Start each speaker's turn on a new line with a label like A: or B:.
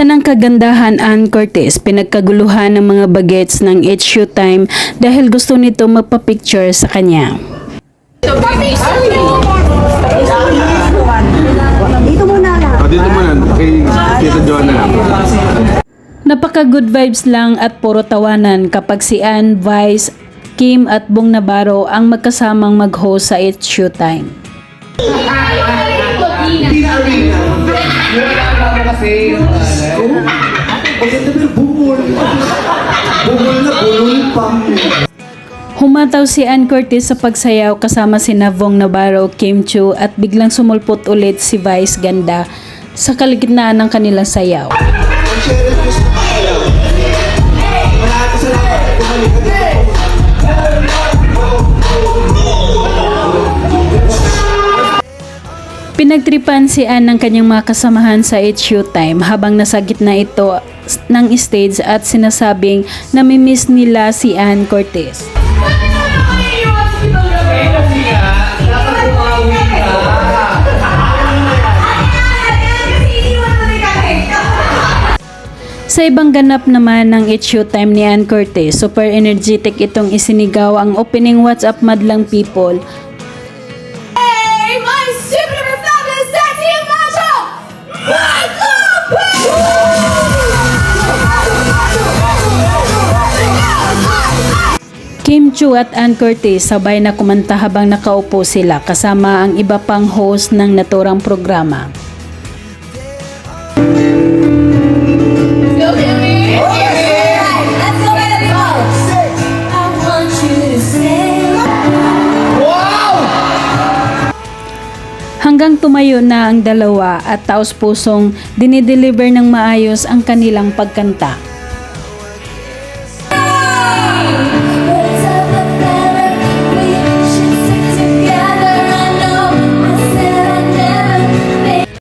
A: Musa ng kagandahan Ann Cortez pinagkaguluhan ng mga bagets ng It's Showtime dahil gusto nito magpa-picture sa kanya.
B: Dito muna lang.
C: O, dito muna, kay Tita Joanna lang.
A: Napaka good vibes lang at puro tawanan kapag si Ann, Vice, Kim at Bong Navarro ang magkasamang mag-host sa It's Showtime. Humataw si Ann Curtis sa pagsayaw kasama si Navong Navarro, Kim Chu at biglang sumulpot ulit si Vice Ganda sa kaligitnaan ng kanilang sayaw. Pinagtripan si Ann ng kanyang mga kasamahan sa It's Showtime habang nasa gitna ito ng stage at sinasabing namimiss nila si Ann Cortez. Sa ibang ganap naman ng It's Showtime ni Ann Cortez, super energetic itong isinigaw ang opening WhatsApp Madlang People Kim Chu at Ann Curtis sabay na kumanta habang nakaupo sila kasama ang iba pang host ng naturang programa. Hanggang tumayo na ang dalawa at taos pusong dinideliver ng maayos ang kanilang pagkanta.